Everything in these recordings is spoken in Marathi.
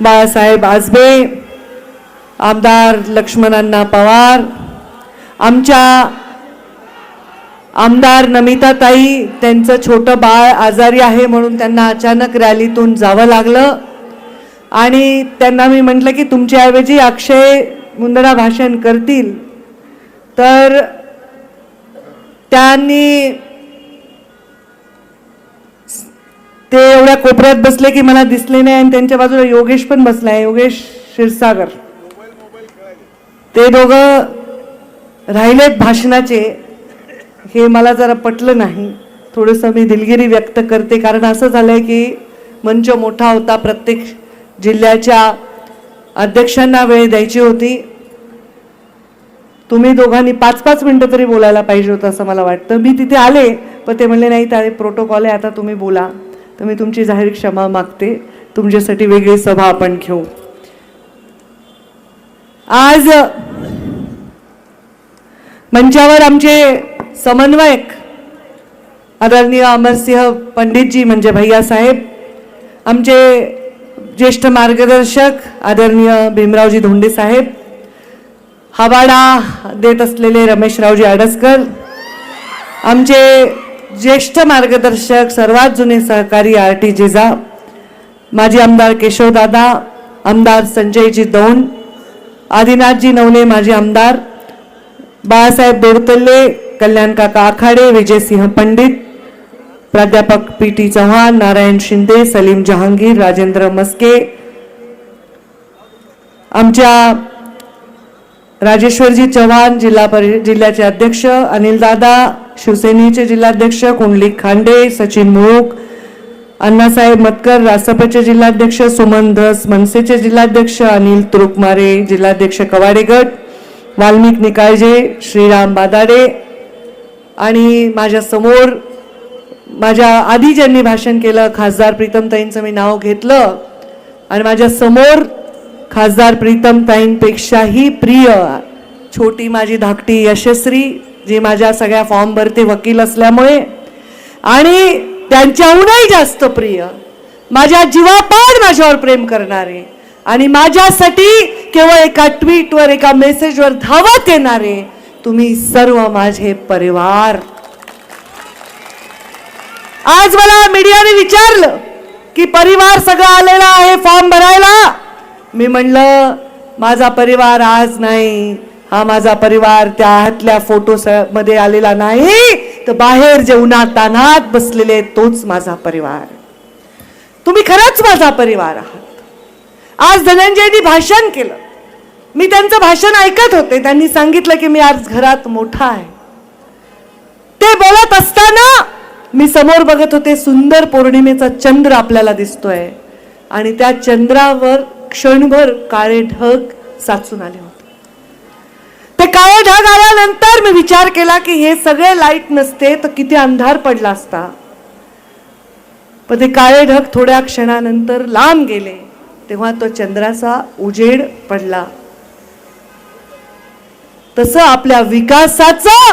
बाळासाहेब आजबे आमदार लक्ष्मणांना पवार आमच्या आमदार नमिताताई त्यांचं छोटं बाळ आजारी आहे म्हणून त्यांना अचानक रॅलीतून जावं लागलं. आणि त्यांना मी म्हटलं की तुमच्याऐवजी अक्षय मुंदडा भाषण करतील. तर त्यांनी ते एवढ्या कोपऱ्यात बसले की मला दिसले नाही आणि त्यांच्या बाजूला योगेश पण बसलाय योगेश क्षीरसागर. ते दोघं राहिलेत भाषणाचे. हे मला जरा पटलं नाही. थोडंसं मी दिलगिरी व्यक्त करते कारण असं झालंय की मंच मोठा होता. प्रत्येक जिल्ह्याच्या अध्यक्षांना वेळ द्यायची होती. तुम्ही दोघांनी पाच पाच मिनटं तरी बोलायला पाहिजे होतं असं मला वाटतं. मी तिथे आले पण ते म्हणले नाही त्या प्रोटोकॉल आहे. आता तुम्ही बोला. तर मी तुमची जाहीर क्षमा मागते. तुमच्यासाठी वेगळी सभा आपण घेऊ. आज मंचावर आमचे समन्वयक आदरणीय अमरसिंह पंडितजी म्हणजे भैया साहेब आमचे ज्येष्ठ मार्गदर्शक आदरणीय भीमरावजी धोंडे साहेब हवाडा देत असलेले रमेशरावजी आडसकर आमचे ज्येष्ठ मार्गदर्शक सर्वात जुने सहकारी आर टी जिजा माजी आमदार केशवदादा आमदार संजयजी दौंड आदिनाथजी नवले माजी आमदार बाळासाहेब बोरतल्ले कल्याणकाका आखाडे विजयसिंह पंडित प्राध्यापक पी टी चव्हाण नारायण शिंदे सलीम जहांगीर राजेंद्र मस्के आमच्या राजेश्वरजी चव्हाण जिल्हा परि जिल्ह्याचे अध्यक्ष अनिल दादा शिवसेनेचे जिल्हाध्यक्ष कुंडलिक खांडे सचिन मुळूक अण्णासाहेब मतकर रासपचे जिल्हाध्यक्ष सुमन धस मनसेचे जिल्हाध्यक्ष अनिल तुरुकमारे जिल्हाध्यक्ष कवाडेगट वाल्मिक निकाळजे श्रीराम बादाडे आणि माझ्यासमोर माझ्या आधी ज्यांनी भाषण केलं खासदार प्रीतमताईंचं मी नाव घेतलं आणि माझ्यासमोर खासदार प्रीतमताईंपेक्षाही प्रिय छोटी माझी धाकटी यशस्वी जी माझ्या सगळ्या फॉर्म भरते वकील असल्यामुळे. आणि त्यांच्याहूनही जास्त प्रिय माझ्या जीवापाड माझ्यावर प्रेम करणारे आणि माझ्यासाठी केवळ एका ट्विटवर एका मेसेजवर धावत येणारे तुम्ही सर्व माझे परिवार. आज मला मीडियाने विचारलं की परिवार सगळं आलेला आहे फॉर्म भरायला? मी म्हणलं माझा परिवार आज नाही. हा माझा परिवार त्या हातल्या फोटो मध्ये आलेला नाही. तर बाहेर जे उन्हात बसलेले तोच माझा परिवार. तुम्ही खरंच माझा परिवार आहात. आज धनंजयनी भाषण केलं. मी त्यांचं भाषण ऐकत होते. त्यांनी सांगितलं की मी आज घरात मोठा आहे. ते बोलत असताना मी समोर बघत होते सुंदर पौर्णिमेचा चंद्र आपल्याला दिसतोय. आणि त्या चंद्रावर क्षणभर काळे ढग साचून आले होते. ते काळे ढग आल्यानंतर मी विचार केला की हे सगळे लाइट नसते तर किती अंधार पडला असता. पण ते काळे ढग थोड्या क्षणानंतर लांब गेले तेव्हा तो चंद्राचा उजेड पडला. तसं आपल्या विकासाचं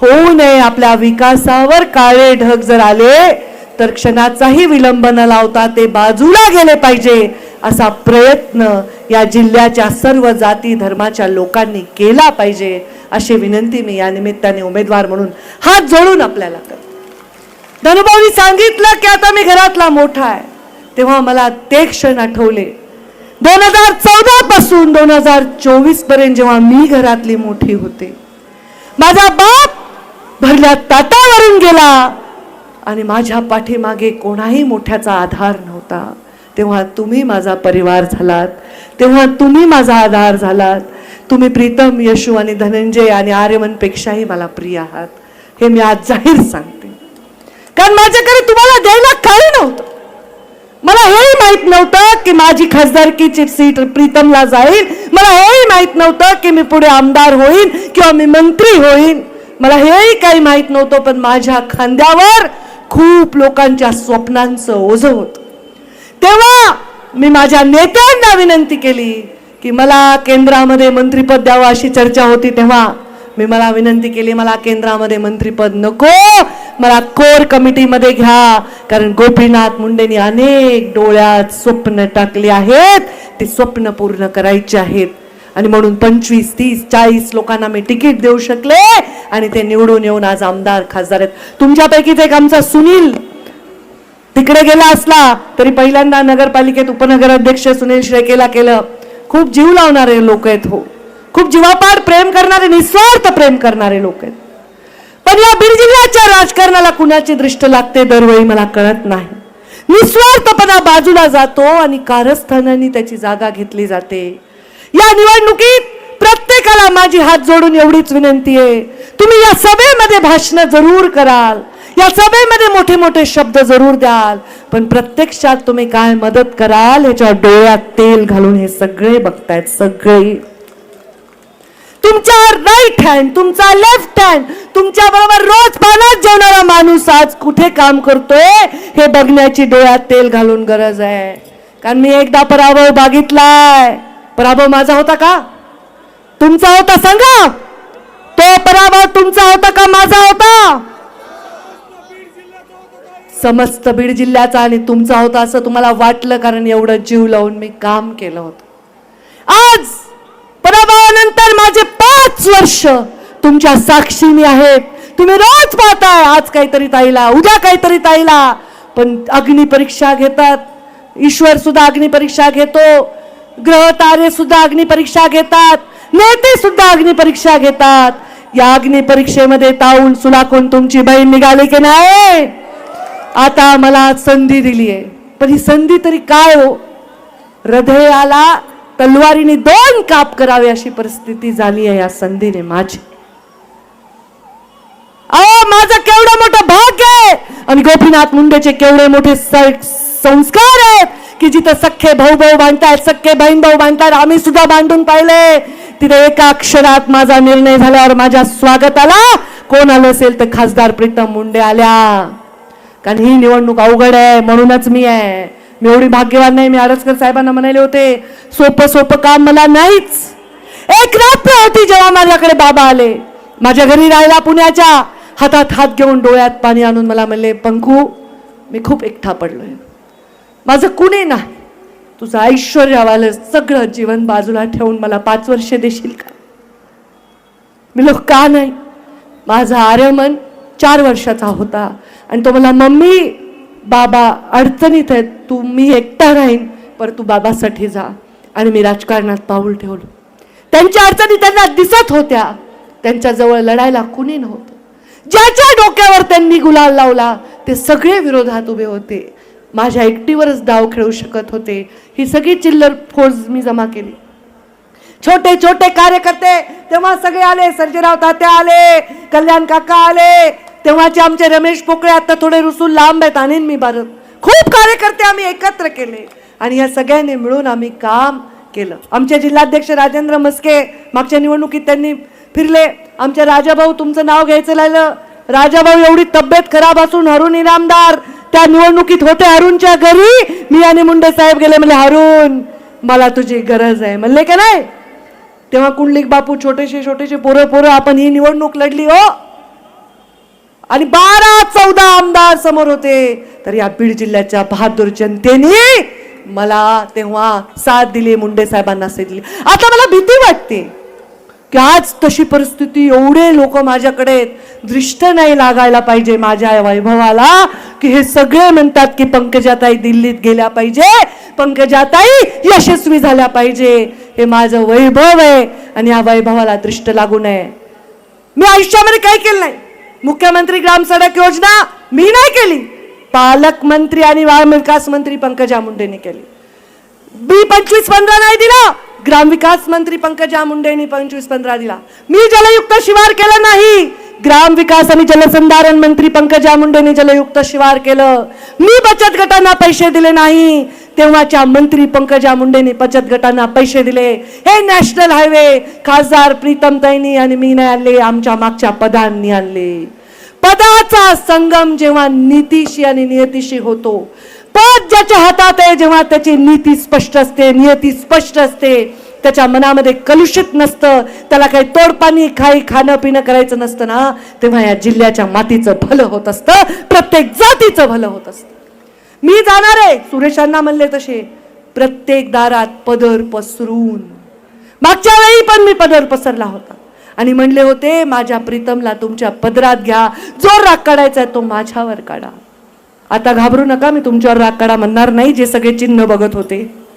होऊ नये आपल्या विकासावर काळे ढग जर आले तर क्षणाचाही विलंब न लावता ते बाजूला गेले पाहिजे. असा प्रयत्न या जिल्ह्याच्या सर्व जाती धर्माच्या लोकांनी केला पाहिजे अशी विनंती मी या निमित्ताने उमेदवार म्हणून हात जोडून आपल्याला करते. धनुभाऊनी सांगितलं की आता मी घरातला मोठा आहे. तेव्हा मला ते क्षण आठवले. दोन हजार चौदा पासून दोन हजार चोवीसपर्यंत जेव्हा मी घरातली मोठी होते माझा बाप भरल्या ताटावरून गेला आणि माझ्या पाठीमागे कोणाही मोठ्याचा आधार नव्हता. तेव्हा तुम्ही माझा परिवार झालात. तेव्हा तुम्ही माझा आधार झालात. तुम्ही प्रीतम यशू आणि धनंजय आणि आर्यमनपेक्षाही मला प्रिय आहात. हे मी आज जाहीर सांगते. कारण माझ्याकडे तुम्हाला द्यायला काही नव्हतं. मला हेही माहीत नव्हतं की माझी खासदारकीची सीट प्रीतमला जाईल. मला हेही माहीत नव्हतं की मी पुढे आमदार होईन किंवा मी मंत्री होईन. मला हेही काही माहीत नव्हतं पण माझ्या खांद्यावर खूप लोकांच्या स्वप्नांचं ओझं होतं. तेव्हा मी माझ्या नेत्यांना विनंती केली की मला केंद्रामध्ये मंत्रीपद द्यावं अशी चर्चा होती तेव्हा. मी मला विनंती केली मला केंद्रामध्ये मंत्रीपद नको. मला कोर कमिटीमध्ये घ्या. कारण गोपीनाथ मुंडेंनी अनेक डोळ्यात स्वप्न टाकले आहेत. ते स्वप्न पूर्ण करायचे आहेत. आणि म्हणून पंचवीस तीस चाळीस लोकांना मी तिकीट देऊ शकले आणि ते निवडून येऊन आज आमदार खासदार आहेत. तुमच्यापैकीच एक आमचा सुनील तिकडे गेला असला तरी पहिल्यांदा नगरपालिकेत उपनगर अध्यक्ष सुनील शेळकेला केलं. खूप जीव लावणारे लोक आहेत हो. खूप जीवापाड प्रेम करणारे निस्वार्थ प्रेम करणारे लोक आहेत. पण या बीड जिल्ह्याच्या राजकारणाला कुणाची दृष्ट लागते दरवेळी मला कळत नाही. निस्वार्थपणा बाजूला जातो आणि कारस्थानांनी त्याची जागा घेतली जाते. या निवडणुकीत प्रत्येकाला माझी हात जोडून एवढीच विनंती आहे. तुम्ही या सभेमध्ये भाषण जरूर कराल. या सभेमध्ये मोठे मोठे शब्द जरूर द्याल. पण प्रत्यक्षात तुम्ही काय मदत कराल ह्याच्या डोळ्यात तेल घालून हे सगळे बघतायत सगळे. तुमचा राईट हँड तुमचा लेफ्ट हँड तुमच्या बरोबर रोज पाण्यात जेवणारा माणूस आज कुठे काम करतोय हे बघण्याची डोळ्यात तेल घालून गरज आहे. कारण मी एकदा पराभव बघितलाय. पराभव माझा होता का? तुमचा होता सांगा तो पराभव तुमचा होता का माझा होता? समस्त बीड जिल्ह्याचा आणि तुमचा होता असं तुम्हाला वाटलं कारण एवढं जीव लावून मी काम केलं होतं. आज पराभवानंतर माझे पाच वर्ष तुमच्या साक्षीने आहेत. तुम्ही रोज पाहताय आज काहीतरी ताईला उद्या काहीतरी ताईला. पण अग्निपरीक्षा घेतात. ईश्वर सुद्धा अग्निपरीक्षा घेतो. ग्रह तारे सुद्धा अग्निपरीक्षा घेतात. नेते सुद्धा अग्निपरीक्षा घेतात. या अग्निपरीक्षेमध्ये ताऊन सुलाखून तुमची बहीण निघाली की नाही? आता मला संधी दिली आहे पण ही संधी तरी काय हो? हृदयाला तलवारीने दोन काप करावे अशी परिस्थिती झाली आहे या संधीने माझी. अहो माझं केवढं मोठं भाग्य आहे! आणि गोपीनाथ मुंडेचे केवढे मोठे स- संस्कार आहेत की जिथं सख्खे भाऊ भाऊ बांधतायत सख्खे बहीण भाऊ बांधतात आम्ही सुद्धा बांधून पाहिले. तिथे एका अक्षरात माझा निर्णय झाल्यावर माझ्या स्वागताला कोण आलं असेल तर खासदार प्रीतम मुंडे आल्या. कारण ही निवडणूक अवघड आहे म्हणूनच मी आहे. मी एवढी भाग्यवान नाही मी आरसकर साहेबांना म्हणाले होते सोपं सोपं काम मला नाहीच. एक रात्र होती जेव्हा माझ्याकडे बाबा आले. माझ्या घरी राहिला पुण्याच्या हातात हात घेऊन डोळ्यात पाणी आणून मला म्हणले पंखू मी खूप एकटा पडलोय. माझं कुणी नाही. तुझं ऐश्वर्यावालं सगळं जीवन बाजूला ठेवून मला पाच वर्ष देशील का? मी लोक का नाही? माझा आर्यमन चार वर्षाचा होता. आणि तो मला मम्मी बाबा अडचणीत आहेत तू मी एकटा राहीन पर तू बाबासाठी जा. आणि मी राजकारणात पाऊल ठेवलं. त्यांच्या अडचणी त्यांना दिसत होत्या. त्यांच्याजवळ लढायला कुणी नव्हतं. ज्याच्या डोक्यावर त्यांनी गुलाल लावला ते सगळे विरोधात उभे होते. माझ्या एकटीवरच डाव खेळू शकत होते. ही सगळी चिल्लर फोर्स मी जमा केली. छोटे छोटे कार्यकर्ते तेव्हा सगळे आले. सर्जेराव तात्या आले कल्याण काका आले तेव्हाचे आमचे रमेश पोकळे आता थोडे रुसून लांब आहेत. आणीन मी भारत खूप कार्यकर्ते आम्ही एकत्र केले. आणि या सगळ्यांनी मिळून आम्ही काम केलं. आमचे जिल्हाध्यक्ष राजेंद्र मस्के मागच्या निवडणुकीत त्यांनी फिरले. आमच्या राजाभाऊ तुमचं नाव घ्यायचं राहिलं. राजाभाऊ एवढी तब्येत खराब असून हरुण इनामदार. त्या निवडणुकीत होते हरुणच्या घरी. मी आणि मुंडे साहेब गेले म्हणले हरुण मला तुझी गरज आहे. म्हणले का नाही? तेव्हा कुंडलिक बापू छोटेसे छोटेसे पोरं पोरं आपण ही निवडणूक लढली हो. आणि बारा चौदा आमदार समोर होते. तर या बीड जिल्ह्याच्या बहादूर जनतेने मला तेव्हा साथ दिली मुंडे साहेबांना साथ दिली. आता मला भीती वाटते की आज तशी परिस्थिती एवढे लोक माझ्याकडे दृष्ट नाही लागायला पाहिजे माझ्या या वैभवाला की हे सगळे म्हणतात की पंकजाताई दिल्लीत गेल्या पाहिजे. पंकजाताई यशस्वी झाल्या पाहिजे. हे माझं वैभव आहे आणि या वैभवाला दृष्ट लागू नये. मी आयुष्यामध्ये काय केलं नाही. मुख्यमंत्री ग्राम सडक योजना मी नाही केली. पालकमंत्री आणि वाहन विकास मंत्री पंकजा मुंडेने केली. बी पंचवीस पंधरा नाही दिला. ग्रामविकास मंत्री पंकजा मुंडेंनी पंचवीस पंधरा दिला. मी जलयुक्त शिवार केलं नाही. ग्रामविकास आणि जलसंधारण मंत्री पंकजा मुंडेंनी जलयुक्त शिवार केलं. मी बचत गटांना पैसे दिले नाही. तेव्हाच्या मंत्री पंकजा मुंडेंनी बचत गटांना पैसे दिले. हे नॅशनल हायवे खासदार प्रीतम तैनी आणि मी नाही आणले आमच्या मागच्या पदांनी आणले. पदाचा संगम जेव्हा नीतीशी आणि नियतीशी होतो पद ज्याच्या हातात आहे जेव्हा त्याची नीती स्पष्ट असते नियती स्पष्ट असते त्याच्या मनामध्ये कलुषित नसतं. त्याला काही तोडपाणी खाई खाणं पिणं करायचं नसतं ना. तेव्हा या जिल्ह्याच्या मातीचं भलं होत असतं. प्रत्येक जातीचं भलं होत असतं. मी जाणार आहे. सुरेशांना म्हणले तसे. प्रत्येक दारात पदर पसरून. मागच्या वेळी पण मी पदर पसरला होता. आणि म्हणले होते माझ्या प्रीतमला तुमच्या पदरात घ्या. जो राग काढायचा आहे तो माझ्यावर काढा. आता घाबरू नका मी तुमच्यावर राग काढा म्हणणार नाही जे सगळे चिन्ह बघत होते.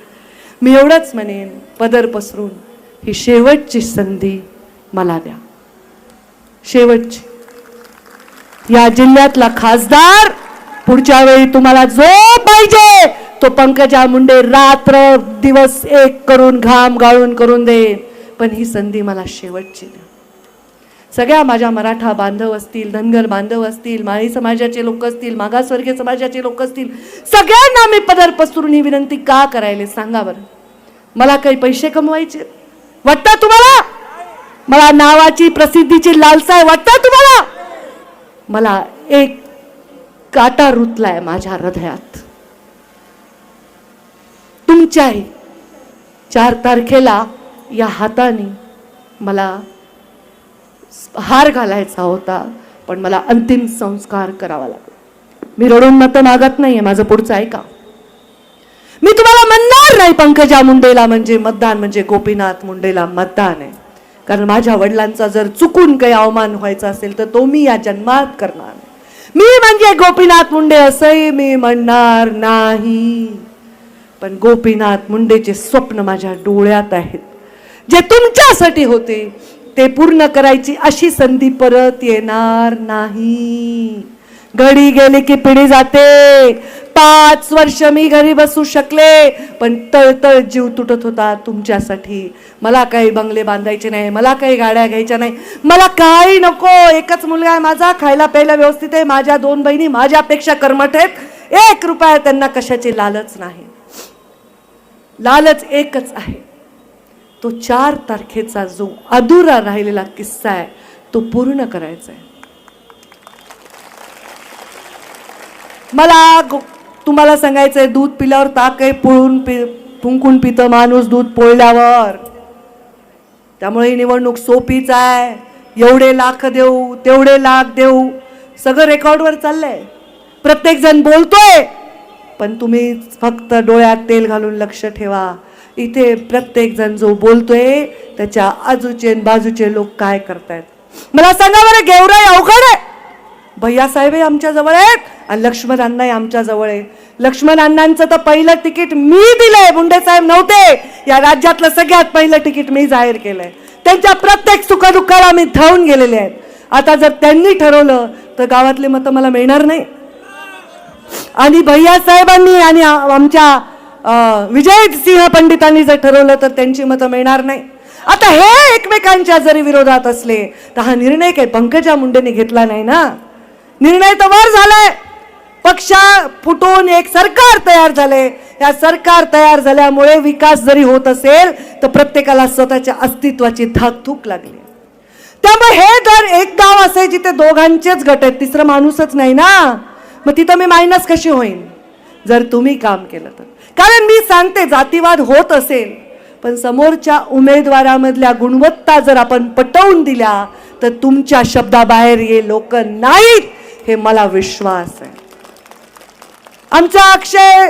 मी एवढंच म्हणेन पदर पसरून ही शेवटची संधी मला द्या. शेवटची. या जिल्ह्यातला खासदार पुढच्या वेळी तुम्हाला जो पाहिजे तो पंकजा मुंडे रात्र दिवस एक करून घाम गाळून करून दे पण ही संधी मला शेवटची द्या. सगळ्या माझ्या मराठा बांधव असतील धनगर बांधव असतील माळी समाजाचे लोक असतील मागासवर्गीय समाजाचे लोक असतील सगळ्यांना मी पदर पसरून ही विनंती का करायले सांगा बरं. मला काही पैसे कमवायचे वाटतं तुम्हाला? मला नावाची प्रसिद्धीची लालसा आहे वाटतं तुम्हाला? मला एक काटा रुतलाय माझ्या हृदयात. तुमच्याही चार तारखेला या हाताने मला हार घालायचा होता पण मला अंतिम संस्कार करावा लागला. मी रडून मत मागत नाहीये माझं पुढचं ऐका. मी तुम्हाला म्हणणार नाही पंकजा मुंडेला म्हणजे मतदान म्हणजे गोपीनाथ मुंडेला मतदान आहे. कारण माझ्या वडिलांचा जर चुकून काही अवमान व्हायचा असेल तर तो मी या जन्मात करणार मी म्हणजे गोपीनाथ मुंडे असंही मी म्हणणार नाही. पण गोपीनाथ मुंडेचे स्वप्न माझ्या डोळ्यात आहेत. जे तुमच्यासाठी होते ते पूर्ण करायची अशी संधी परत येणार नाही. घडी गेली की पिढी जाते. पाच वर्ष मी घरी बसू शकले पण तळतळ जीव तुटत होता तुमच्यासाठी. मला काही बंगले बांधायचे नाही मला काही गाड्या घ्यायच्या नाही. मला काही नको. एकच मुलगा आहे माझा खायला प्यायला व्यवस्थित आहे. माझ्या दोन बहिणी माझ्यापेक्षा कर्मठ आहेत. एक रुपया त्यांना कशाची लालच नाही. लालच एकच आहे. तो चार तारखेचा जो अधुरा राहिलेला किस्सा आहे तो पूर्ण करायचा आहे. मला तुम्हाला सांगायचंय दूध पिल्यावर ताक आहे पुळून पि फुंकून पितं माणूस दूध पोळल्यावर. त्यामुळे ही निवडणूक सोपीच आहे. एवढे लाख देऊ तेवढे लाख देऊ सगळं रेकॉर्डवर चाललंय. प्रत्येक जण बोलतोय पण तुम्ही फक्त डोळ्यात तेल घालून लक्ष ठेवा. इथे प्रत्येकजण जो बोलतोय त्याच्या आजूचे आणि बाजूचे लोक काय करतायत? मला सांगा बरं गेवराई अवघड आहे. भैया साहेब आमच्या जवळ आहेत आणि लक्ष्मण अण्णाही आमच्या जवळ आहे लक्ष्मण अण्णांचं तर पहिलं तिकीट मी दिलंय मुंडे साहेब नव्हते. या राज्यातलं सगळ्यात पहिलं तिकीट मी जाहीर केलंय. त्यांच्या प्रत्येक सुखदुःखाला मी धावून गेलेले आहेत. आता जर त्यांनी ठरवलं तर गावातले मतं मला मिळणार नाही. आणि भैया साहेबांनी आणि आमच्या विजय सिंह पंडितांनी जर ठरवलं तर त्यांची मतं मिळणार नाही. आता हे एकमेकांच्या जरी विरोधात असले तर हा निर्णय काही पंकजा मुंडेने घेतला नाही ना? निर्णय तर वर झालाय. पक्षा फुटून एक सरकार तयार झाले या सरकार तयार झाल्यामुळे विकास जरी होत असेल तर प्रत्येकाला स्वतःच्या अस्तित्वाची धाकधूक लागली. त्यामुळे हे जर एक गाव असे जिथे दोघांचेच गट आहेत तिसरं माणूसच नाही ना? मग तिथं मी मायनस कशी होईन? जर तुम्ही काम केलं तर. कारण मी सांगते जातीवाद होत असेल पण समोरच्या उमेदवारामधल्या गुणवत्ता जर आपण पटवून दिल्या तर तुमच्या शब्दाबाहेर हे लोक नाहीत हे मला विश्वास आहे. आमचा अक्षय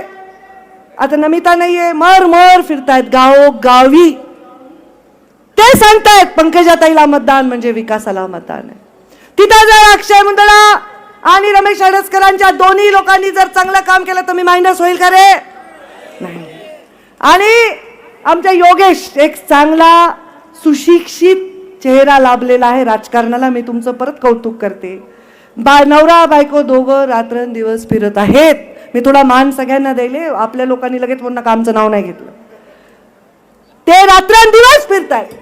आता नमिता नाहीये मर मर फिरतायत गाव गावी ते सांगतायत पंकजाताईला मतदान म्हणजे विकासाला मतदान आहे. तिथं जर अक्षय मंडळा आणि रमेश अडसकरांच्या दोन्ही लोकांनी जर चांगलं काम केलं तर मी मायनस होईल का रे? नाही. आणि आमच्या योगेश एक चांगला सुशिक्षित चेहरा लाभलेला आहे राजकारणाला. मी तुमचं परत कौतुक करते. बा नवरा बायको दोघं रात्रंदिवस फिरत आहेत. मी थोडा मान सगळ्यांना द्यायले आपल्या लोकांनी लगेच म्हणणं कामचं नाव नाही घेतलं? ते रात्रंदिवस फिरतायत.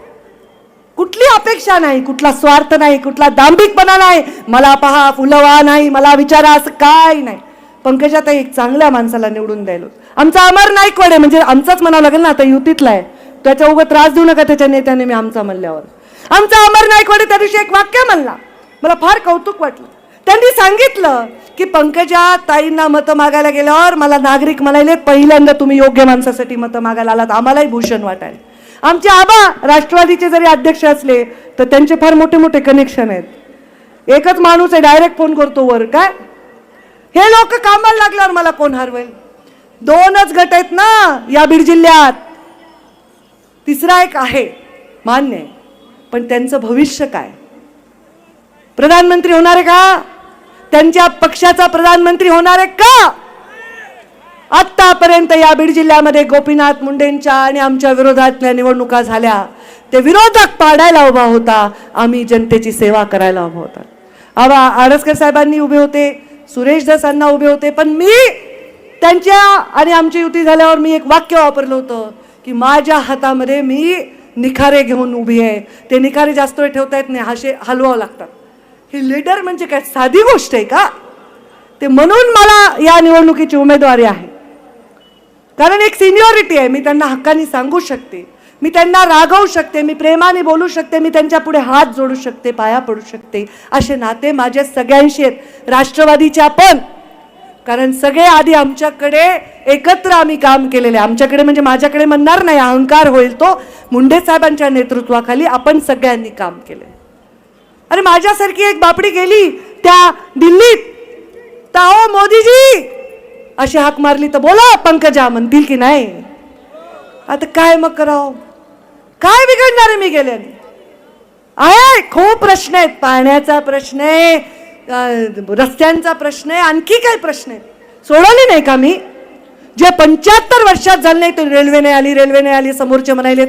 कुठली अपेक्षा नाही कुठला स्वार्थ नाही कुठला दांभिकपणा नाही. मला पहा फुलवा नाही मला विचारा असं काय नाही. पंकजाताई एक चांगल्या माणसाला निवडून द्यायलो आमचा अमर नाईकवाडे म्हणजे आमचाच म्हणावं लागेल ना आता युतीतला आहे. त्याच्या उगा त्रास देऊ नका त्याच्या नेत्याने मी आमचा म्हणल्यावर. आमचा अमर नाईकवाडे त्या दिवशी एक वाक्य म्हणला. मला फार कौतुक वाटलं. त्यांनी सांगितलं की पंकजा ताईंना मतं मागायला गेल्यावर मला नागरिक म्हणाले पहिल्यांदा तुम्ही योग्य माणसासाठी मतं मागायला आलात. आम्हालाही भूषण वाटायला. आमचे आबा राष्ट्रवादीचे जरी अध्यक्ष असले तर त्यांचे फार मोठे मोठे कनेक्शन आहेत. एकच माणूस आहे डायरेक्ट फोन करतो वर. काय? हे लोक कामाला लागल्यावर मला कोण हरवेल? दोनच गट आहेत ना या बीड जिल्ह्यात. तिसरा एक आहे मान्य आहे. पण त्यांचं भविष्य काय? प्रधानमंत्री होणार आहे का? त्यांच्या पक्षाचा प्रधानमंत्री होणार आहे का? आत्तापर्यंत या बीड जिल्ह्यामध्ये गोपीनाथ मुंडेंच्या आणि आमच्या विरोधातल्या निवडणुका झाल्या. ते विरोधक पाडायला उभा होता. आम्ही जनतेची सेवा करायला उभा होता. आवा आडसकर साहेबांनी उभे होते सुरेश दसांना उभे होते पण मी त्यांच्या आणि आमची युती झाल्यावर मी एक वाक्य वापरलं होतं की माझ्या हातामध्ये मी निखारे घेऊन उभी आहे. ते निखारे जास्त वेळ ठेवता येत नाही हाशे हलवावं लागतात. ही लीडर म्हणजे काय? साधी गोष्ट आहे का? ते म्हणून मला या निवडणुकीची उमेदवारी आहे. कारण एक सिनियॉरिटी आहे. मी त्यांना हक्काने सांगू शकते. मी त्यांना रागवू शकते. मी प्रेमाने बोलू शकते. मी त्यांच्या पुढे हात जोडू शकते पाया पडू शकते. असे नाते माझ्या सगळ्यांशी आहेत. राष्ट्रवादीच्या पण कारण सगळे आधी आमच्याकडे एकत्र आम्ही काम केलेले आहे. आमच्याकडे म्हणजे माझ्याकडे म्हणणार नाही अहंकार होईल तो. मुंडे साहेबांच्या नेतृत्वाखाली आपण सगळ्यांनी काम केले. अरे माझ्यासारखी एक बापडी गेली त्या दिल्लीत. ताओ मोदीजी! अशी हाक मारली तर बोला पंकजा म्हणतील की नाही? आता काय मग करावं? काय बिघडणार आहे मी गेल्याने? आहे खूप प्रश्न आहेत. पाण्याचा प्रश्न आहे रस्त्यांचा प्रश्न आहे आणखी काय प्रश्न आहे? सोडवले नाही का मी? जे पंच्याहत्तर वर्षात झालं नाही ते रेल्वे नाही आली रेल्वे नाही आली समोरचे म्हणायलेत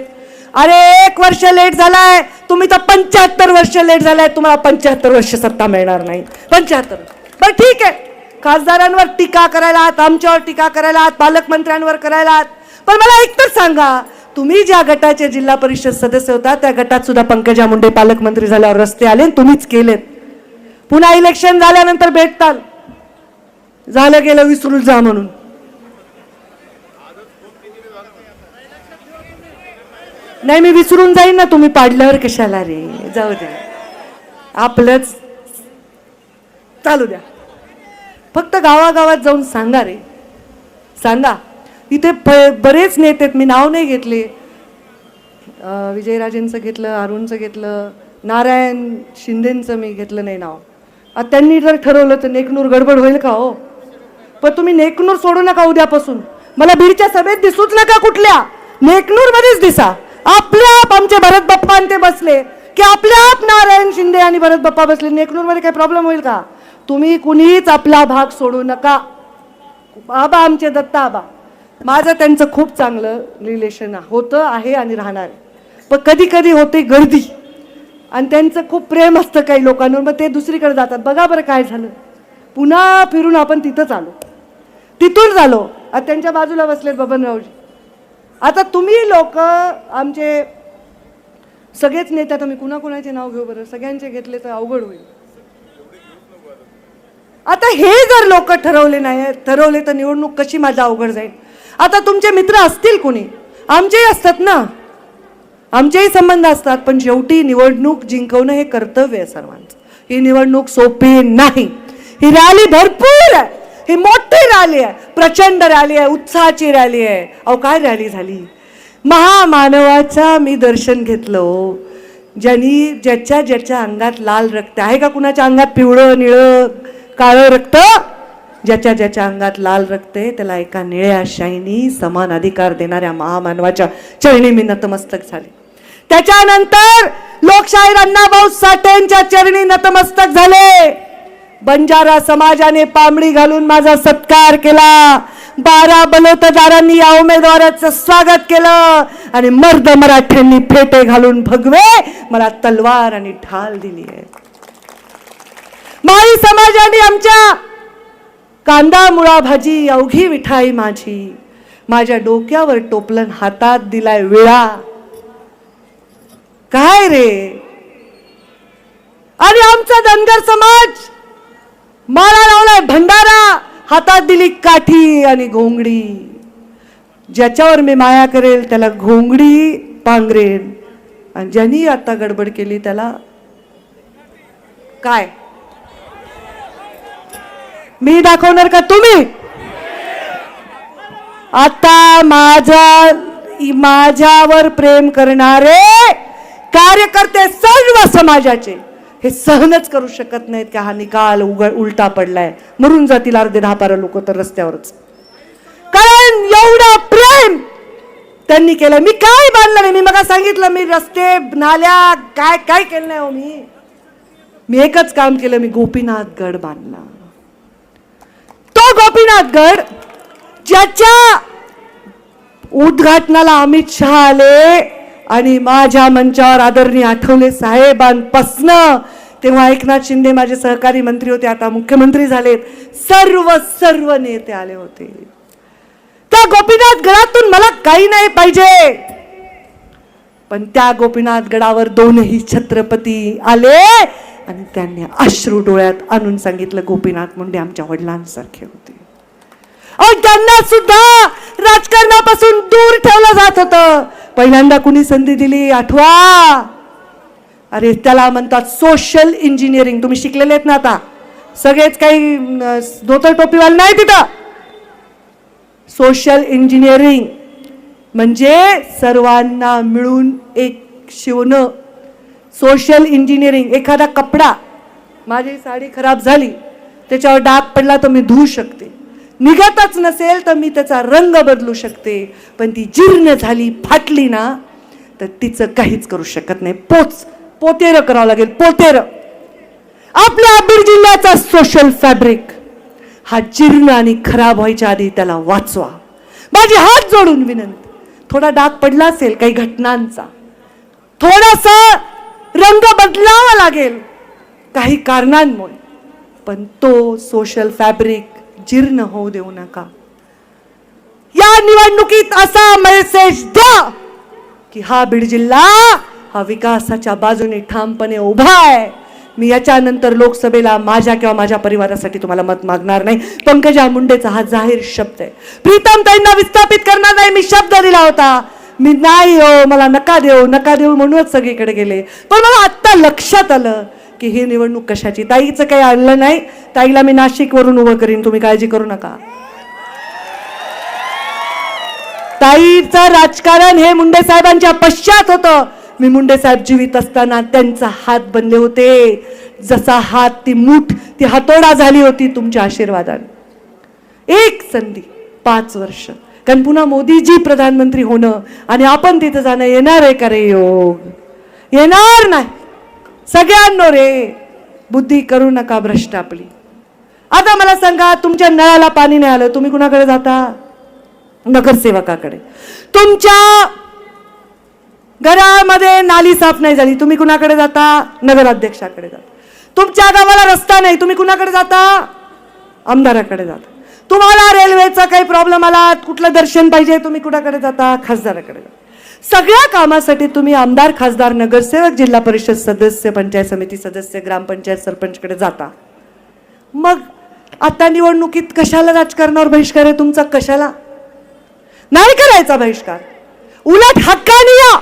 अरे एक वर्ष लेट झालाय तुम्ही तर पंच्याहत्तर वर्ष लेट झालाय तुम्हाला पंच्याहत्तर वर्ष सत्ता मिळणार नाही. पंच्याहत्तर बरं ठीक आहे. खासदारांवर टीका करायला आहात आमच्यावर टीका करायला आहात पालकमंत्र्यांवर करायला आहात. पण मला एक तर सांगा तुम्ही ज्या गटाचे जिल्हा परिषद सदस्य होता त्या गटात सुद्धा पंकजा मुंडे पालकमंत्री झाल्यावर रस्ते आले तुम्हीच केलेत. पुन्हा इलेक्शन झाल्यानंतर भेटताल. झालं गेलं विसरून जा म्हणून. नाही मी विसरून जाईन ना तुम्ही पाडल्यावर कशाला रे? जाऊ द्या. आपलंच. चालू द्या. फक्त गावागावात जाऊन सांगा रे. सांगा. इथे बरेच नेते आहेत. मी नाव नाही घेतले. विजयराजेंचं घेतलं अरुणचं घेतलं नारायण शिंदेंचं मी घेतलं नाही नाव. त्यांनी जर ठरवलं तर नेकनूर गडबड होईल का हो? पण तुम्ही नेकनूर सोडू नका उद्यापासून. मला बीडच्या सभेत दिसूच नका कुठल्या. नेकनूर मध्येच दिसा. आपल्या आप आमचे भरत बाप्पा ते बसले. की आपल्या आप नारायण शिंदे आणि भरत बाप्पा बसले. नेकनूरमध्ये काही प्रॉब्लेम होईल का? तुम्ही कुणीच आपला भाग सोडू नका. बाबा आमचे दत्ता आबा. माझं त्यांचं खूप चांगलं रिलेशन होतं आहे आणि राहणार आहे. पण कधी कधी होते गर्दी. आणि त्यांचं खूप प्रेम असतं काही लोकांवर. मग ते दुसरीकडे जातात. बघा बरं काय झालं. पुन्हा फिरून आपण तिथंच आलो. तिथून झालो. आता त्यांच्या बाजूला बसलेत बबनरावजी आता तुम्ही लोक आमचे सगळेच नेते आता मी कुणाकुणाचे नाव घेऊ बरं? सगळ्यांचे घेतले तर अवघड होईल. आता हे जर लोक ठरवले नाही ठरवले तर निवडणूक कशी माझा अवघड जाईल? आता तुमचे मित्र असतील कुणी? आमचेही असतात ना? आमचेही संबंध असतात पण शेवटी निवडणूक जिंकवणं हे कर्तव्य आहे सर्वांचं. ही निवडणूक सोपी नाही. ही रॅली भरपूर आहे. ही मोठी रॅली आहे. प्रचंड रॅली आहे. उत्साहाची रॅली आहे. अहो काय रॅली झाली? महामानवाचा मी दर्शन घेतलं हो. ज्यांनी ज्याच्या ज्याच्या अंगात लाल रक्त आहे का कुणाच्या अंगात? पिवळं निळं काळं रक्त? ज्याच्या ज्याच्या अंगात लाल रक्त आहे त्याला एका निळ्या शाईनी समान अधिकार देणाऱ्या महामानवाच्या चरणी मी नतमस्तक झाले. त्याच्यानंतर लोकशाहीर अण्णाभाऊ साठेंच्या चरणी नतमस्तक झाले. बंजारा समाजाने पामडी घालून माझा सत्कार केला. बारा बलोतदारांनी या उमेदवाराचं स्वागत केलं आणि मर्द मराठ्यांनी फेटे घालून भगवे मला तलवार आणि ढाल दिली आहे. माई समाजाने आमच्या कांदा मुळा भाजी अवघी मिठाई माझी माझ्या डोक्यावर टोपलन हातात दिलाय विळा. काय रे? आणि आमचा धनगर समाज माळा लावलाय भंडारा हातात दिली काठी आणि घोंगडी. ज्याच्यावर मी माया करेल त्याला घोंगडी पांघरेन आणि ज्यांनी आता गडबड केली त्याला काय? मी दाखवणार का तुम्ही? आता माझा माझ्यावर प्रेम करणारे कार्यकर्ते सर्व समाजाचे हे सहनच करू शकत नाहीत की हा निकाल उघड उलटा पडलाय. मरून जातील अर्धे दहा बारा लोक तर रस्त्यावरच. कारण एवढं प्रेम त्यांनी केलं. मी काय बांधलं नाही? मी मग सांगितलं मी रस्ते नाल्या काय काय केलं नाही हो मी. मी एकच काम केलं मी गोपीनाथ गड बांधला. तो गोपीनाथ गड ज्याच्या उद्घाटनाला अमित शहा आले आणि माझ्या मंचावर आदरणीय आठवले साहेबांपासनं तेव्हा एकनाथ शिंदे माझे सहकारी मंत्री होते आता मुख्यमंत्री झालेत. सर्व सर्व नेते आले होते. त्या गोपीनाथ गडातून मला काही नाही पाहिजे. पण त्या गोपीनाथ गडावर दोनही छत्रपती आले आणि त्यांनी अश्रू डोळ्यात आणून सांगितलं गोपीनाथ मुंडे आमच्या वडिलांसारखे होते. अहो त्यांना सुद्धा राजकारणापासून दूर ठेवलं जात होतं. पहिल्यांदा कुणी संधी दिली आठवा. अरे त्याला म्हणतात सोशल इंजिनिअरिंग तुम्ही शिकलेले आहेत ना आता. सगळेच काही धोतर टोपीवाले नाही तिथं. सोशल इंजिनिअरिंग म्हणजे सर्वांना मिळून एक शिवणं. सोशल इंजिनिअरिंग एखादा कपडा. माझी साडी खराब झाली त्याच्यावर डाग पडला तर मी धुवू शकते. निघतच नसेल तर मी त्याचा रंग बदलू शकते. पण ती जीर्ण झाली फाटली ना तर तिचं काहीच करू शकत नाही. पोच पोतेरं करावं लागेल पोतेरं. आपल्या बीड जिल्ह्याचा सोशल फॅब्रिक हा जीर्ण आणि खराब व्हायच्या आधी त्याला वाचवा. माझी हात जोडून विनंती. थोडा डाग पडला असेल काही घटनांचा. थोडासा रंग बदलावा लागेल काही कारणांमुळे. पण तो सोशल फॅब्रिक जीर्ण होऊ देऊ नका. या निवडणुकीत असा मेसेज द्या की हा बीड जिल्हा हा विकासाच्या बाजूने ठामपणे उभा आहे. मी याच्यानंतर लोकसभेला माझ्या किंवा माझ्या परिवारासाठी तुम्हाला मत मागणार नाही. पंकजा मुंडेचा हा जाहीर शब्द आहे. प्रीतम ताईंना विस्थापित करणार नाही मी शब्द दिला होता. मी नाही हो मला नका देऊ नका देऊ म्हणूनच सगळीकडे गेले. पण मला आत्ता लक्षात आलं की ही निवडणूक कशाची? ताईचं काही आणलं नाही. ताईला मी नाशिकवरून उभं करीन. तुम्ही काळजी करू नका. ताईचं राजकारण हे मुंडे साहेबांच्या पश्चात होतं. मी मुंडे साहेब जीवित असताना त्यांचा हात बनले होते. जसा हात ती मूठ ती हातोडा झाली होती तुमच्या आशीर्वादाने. एक संधी पाच वर्ष. कारण पुन्हा मोदीजी प्रधानमंत्री होणं आणि आपण तिथं जाणं येणार आहे का रे? योग येणार नाही. सगळ्यांनो रे बुद्धी करू नका भ्रष्ट आपली. आता मला सांगा तुमच्या नळाला पाणी नाही आलं तुम्ही कुणाकडे जाता? नगरसेवकाकडे. तुमच्या घरामध्ये नाली साफ नाही झाली तुम्ही कुणाकडे जाता? नगराध्यक्षाकडे जाता. तुमच्या गावाला रस्ता नाही तुम्ही कुणाकडे जाता? आमदाराकडे जाता. तुम्हाला रेल्वेचा काही प्रॉब्लेम आला कुठलं दर्शन पाहिजे तुम्ही कुणाकडे जाता? खासदाराकडे जाता. सगळ्या कामासाठी तुम्ही आमदार खासदार नगरसेवक जिल्हा परिषद सदस्य पंचायत समिती सदस्य ग्रामपंचायत सरपंचकडे जाता. मग आता निवडणुकीत कशाला राजकारणावर बहिष्कार आहे तुमचा? कशाला? नाही करायचा बहिष्कार. उलट हक्काने या.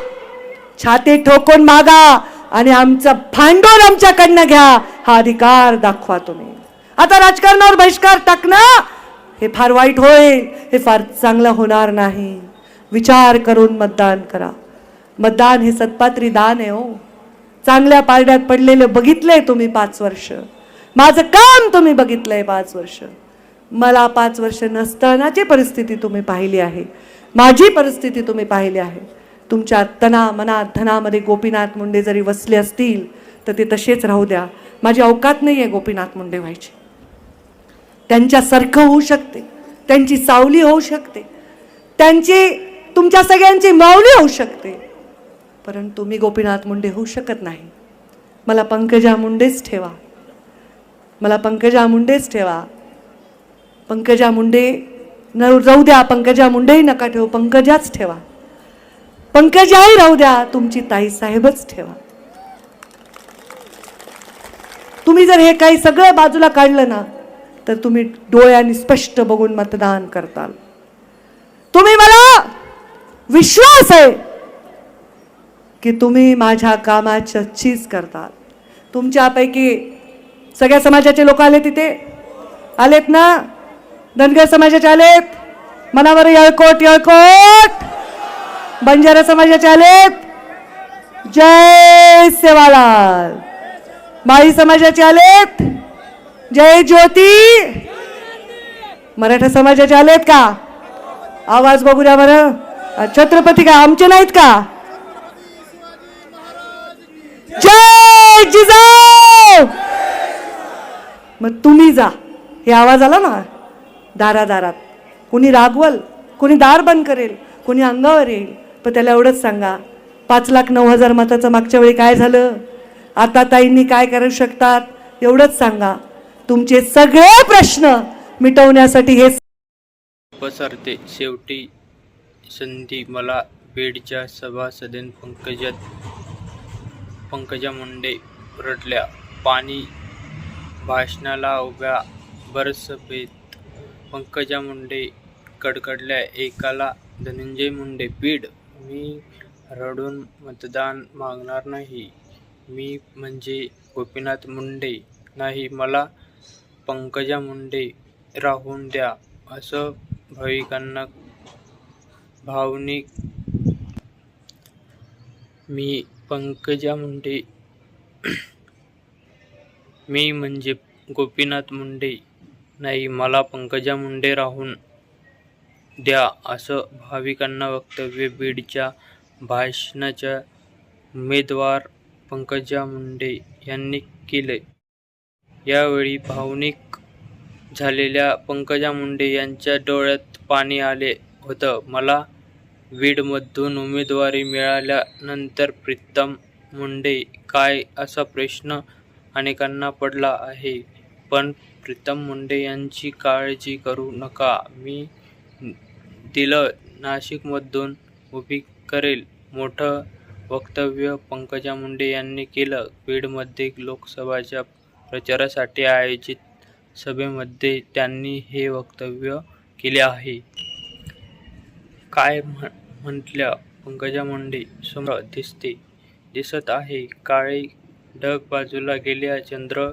छाती ठोकून मागा आणि आमचं भांडवल आमच्याकडनं घ्या. हा अधिकार दाखवा तुम्ही. आता राजकारणावर बहिष्कार टाकणं हे फार वाईट होईल. हे फार चांगलं होणार नाही. विचार करून मतदान करा. मतदान हे सत्पात्री दान आहे हो. चांगल्या पारड्यात पडलेलं बघितलंय तुम्ही पाच वर्ष. माझं काम तुम्ही बघितलंय पाच वर्ष. मला पाच वर्ष नसतानाची परिस्थिती तुम्ही पाहिली आहे. माझी परिस्थिती तुम्ही पाहिली आहे. तुमच्या तना मनात धनामध्ये गोपीनाथ मुंडे जरी वसले असतील तर ते तसेच राहू द्या. माझी अवकात नाही आहे गोपीनाथ मुंडे व्हायची. त्यांच्यासारखं होऊ शकते. त्यांची सावली होऊ शकते. त्यांची तुमच्या सगळ्यांची माऊली होऊ शकते. परंतु मी गोपीनाथ मुंडे होऊ शकत नाही. मला पंकजा मुंडेच ठेवा. मला पंकजा मुंडेच ठेवा. पंकजा मुंडे न जाऊ द्या पंकजा मुंडेही नका ठेवू पंकजाच ठेवा. पंकजाही राहू द्या तुमची ताई साहेबच ठेवा. तुम्ही जर हे काही सगळं बाजूला काढलं ना तर तुम्ही डोळ्यांनी स्पष्ट बघून मतदान करताल. तुम्ही मला विश्वास आहे की तुम्ही माझ्या कामाचीच चीज करताल तुमच्यापैकी सगळ्या समाजाचे लोक आले तिथे? आलेत ना? धनगर समाजाचे आलेत? मनावर यळकोट यळकोट. बंजारा समाजाचे आलेत? जय सेवालाल. माळी समाजाचे आलेत? जय ज्योती. मराठा समाजाचे आलेत का? आवाज बघू द्या बरं. छत्रपती का आमचे नाहीत का? जय जिजाऊ! मग तुम्ही जा. हे आवाज आला ना? दारादारात. कोणी रागवल कोणी दार बंद करेल कोणी अंगावर येईल. पण त्याला एवढंच सांगा. पाच लाख नऊ हजार मताचं मागच्या वेळी काय झालं? आता ताईंनी काय करू शकतात? एवढंच सांगा. तुमचे सगळे प्रश्न मिटवण्यासाठी हे पसरते शेवटी संधी मला बीडच्या सभासदेन पंकजात पंकजा मुंडे रटल्या पाणी भाषणाला उभ्या बरसभेत पंकजा मुंडे कडकडल्या. एकाला धनंजय मुंडे बीड मी रडून मतदान मागणार नाही. मी म्हणजे गोपीनाथ मुंडे. नाही मला पंकजा मुंडे राहून द्या. असं भाविकांना भावनिक. मी पंकजा मुंडे. मी म्हणजे गोपीनाथ मुंडे. नाही मला पंकजा मुंडे राहून द्या असं भाविकांना वक्तव्य. बीडच्या भाषणाच्या उमेदवार पंकजा मुंडे यांनी केले यावेळी भावनिक झालेल्या पंकजा मुंडे यांच्या डोळ्यात पाणी आले होतं. मला बीडमधून उमेदवारी मिळाल्यानंतर प्रीतम मुंडे काय असा प्रश्न अनेकांना पडला आहे पण प्रीतम मुंडे यांची काळजी करू नका. मी दिलं नाशिकमधून उभी करेल. मोठं वक्तव्य पंकजा मुंडे यांनी केलं. बीडमध्ये लोकसभाच्या प्रचारासाठी आयोजित सभेमध्ये त्यांनी हे वक्तव्य केले आहे. काय म्ह म्हटल्या पंकजा मुंडे समोर दिसते. दिसत आहे काळे ढग बाजूला गेल्या चंद्र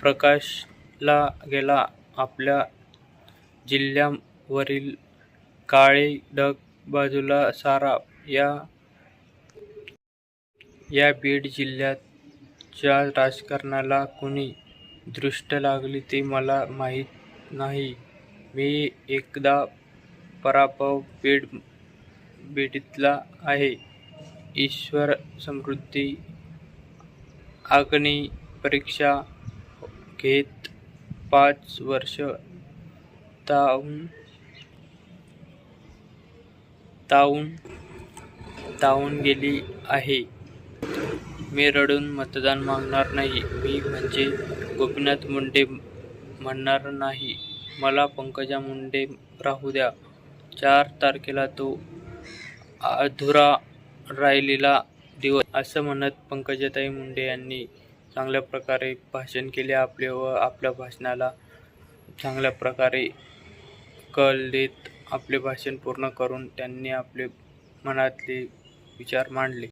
प्रकाशला गेला. आपल्या जिल्ह्यावरील काळे ढग बाजूला सारा या या बीड जिल्ह्याच्या राजकारणाला कुणी दृष्ट लागली ते मला माहीत नाही. मी एकदा पराभव बीड बीडीतला आहे. ईश्वर समृद्धी अग्नी परीक्षा घेत पाच वर्ष तावून तावून तावून गेली आहे. मी रडून मतदान मागणार नाही. मी म्हणजे गोपीनाथ मुंडे म्हणणार नाही. मला पंकजा मुंडे राहू द्या. चार तारखेला तो अधुरा राहिलेला दिवस असं म्हणत पंकजाताई मुंडे यांनी चांगल्या प्रकारे भाषण केले. आपले व आपल्या भाषणाला चांगल्या प्रकारे कल देत आपले भाषण पूर्ण करून त्यांनी आपले मनातले विचार मांडले.